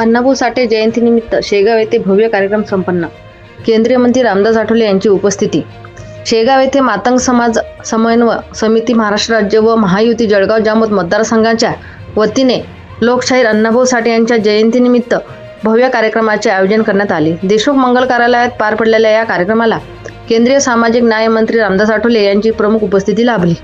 अण्णाभाऊ साठे जयंतीनिमित्त शेगाव येथे भव्य कार्यक्रम संपन्न. केंद्रीय मंत्री रामदास आठवले यांची उपस्थिती. शेगाव येथे मातंग समाज समन्वय समिती महाराष्ट्र राज्य व महायुती जळगाव जामोद मतदारसंघाच्या वतीने लोकशाहीर अण्णाभाऊ साठे यांच्या जयंतीनिमित्त भव्य कार्यक्रमाचे आयोजन करण्यात आले. देशमुख मंगल कार्यालयात पार पडलेल्या या कार्यक्रमाला केंद्रीय सामाजिक न्याय मंत्री रामदास आठवले यांची प्रमुख उपस्थिती लाभली.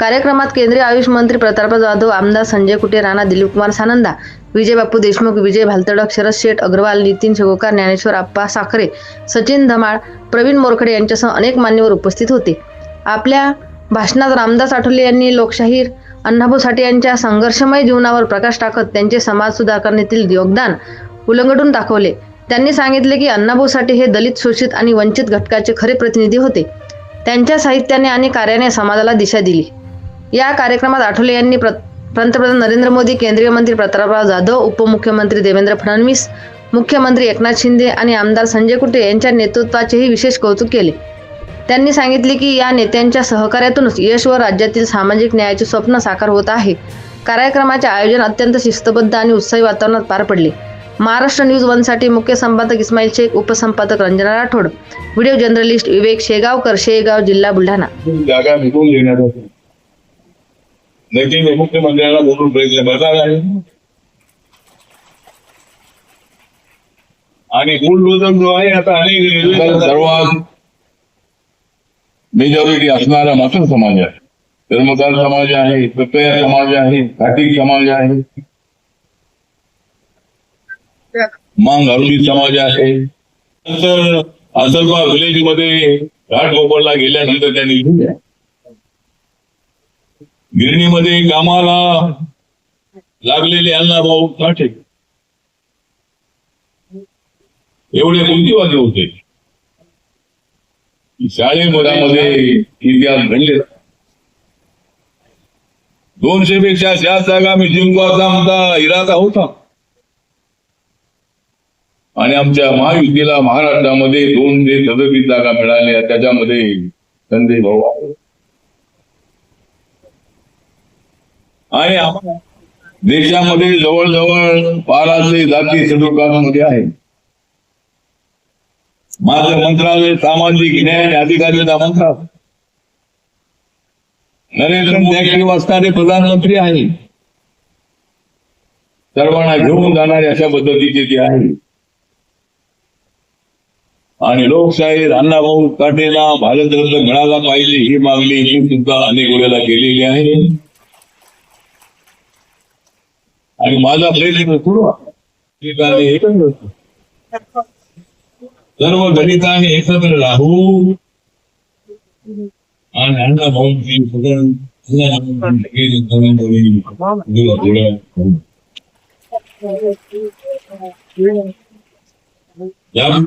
कार्यक्रमात केंद्रीय आयुष मंत्री प्रतापराव जाधव आमदार संजय कुटे राणा दिलीप कुमार सानंदा विजय बापू देशमुख विजय भालतडक शरद शेठ अग्रवाल नितीन शेगोकार ज्ञानेश्वर आप्पा साखरे सचिन धमाळ प्रवीण मोरखडे यांच्यासह अनेक मान्यवर उपस्थित होते. आपल्या भाषणात रामदास आठवले यांनी लोकशाहीर अण्णाभाऊ साठे यांच्या संघर्षमय जीवनावर प्रकाश टाकत त्यांचे समाज सुधारणेतील योगदान उलंगडून दाखवले. त्यांनी सांगितले की अण्णाभाऊ साठे हे दलित शोषित आणि वंचित घटकाचे खरे प्रतिनिधी होते. त्यांच्या साहित्याने आणि कार्याने समाजाला दिशा दिली. या कार्यक्रमात आठवले यांनी प्र- पंतप्रधान नरेंद्र मोदी केंद्रीय मंत्री प्रतापराव जाधव उपमुख्यमंत्री देवेंद्र फडणवीस मुख्यमंत्री एकनाथ शिंदे आणि आमदार संजय कुटे यांच्या नेतृत्वाचेही विशेष कौतुक केले. त्यांनी सांगितले की या नेत्यांच्या सहकार्यातूनच यश व राज्यातील सामाजिक न्यायाचे स्वप्न साकार होत आहे. कार्यक्रमाचे आयोजन अत्यंत शिस्तबद्ध आणि उत्साही वातावरणात पार पडले. महाराष्ट्र न्यूज वनसाठी मुख्य संपादक इस्माईल शेख उपसंपादक रंजना राठोड. व्हिडिओ जर्नलिस्ट विवेक शेगावकर शेगाव जिल्हा बुलढाणा जागा निघून घेण्यात होती नक्की मुख्यमंत्र्यांना बोलून प्रयत्न करणार आहे. आणि बुलडोजर जो आहे आता अनेक सर्वात मेजॉरिटी असणारा मात्र समाज आहे. धर्मदार समाज आहे प्रत्यय समाज आहे घाटिक समाज आहे. मांग घालुली समाज आहे. नंतर आसलबा विलेजमध्ये घाटकोपरला गेल्यानंतर त्यांनी लिहिलं. गिरणीमध्ये कामाला लागलेले अण्णाभाऊ साठे एवढे बुद्धिवादी होते. शाळेमध्ये इतिहास घडले. दोनशे पेक्षा जास्त जागा मी जिंकवाचा आमचा इरादा होता. आणि आमच्या महायुतीला महाराष्ट्रामध्ये दोनशे सदतीस जागा मिळाल्या. त्याच्यामध्ये संजय भाऊ आहे. आणि आम्हाला देशामध्ये जवळजवळ बाराशे जाती शेड्यूल कास्टमध्ये आहे माझं मंत्रालय सामाजिक न्याय आणि अधिकारीचा मंत्रालय नरेंद्र मोदी असणारे प्रधानमंत्री आहे सर्वांना घेऊन जाणारे अशा पद्धतीचे ते आहे आणि लोकशाहीर अण्णाभाऊ काटेला भारतरत्न मिळाला पाहिजे ही मागणी ही सुद्धा अनेक वेळेला केलेली आहे. आणि माझा प्रयत्न सुरू आहे. ठिकाणी एकत्र एकत्र राहू. आणि अण्णा भाऊंची सगळं या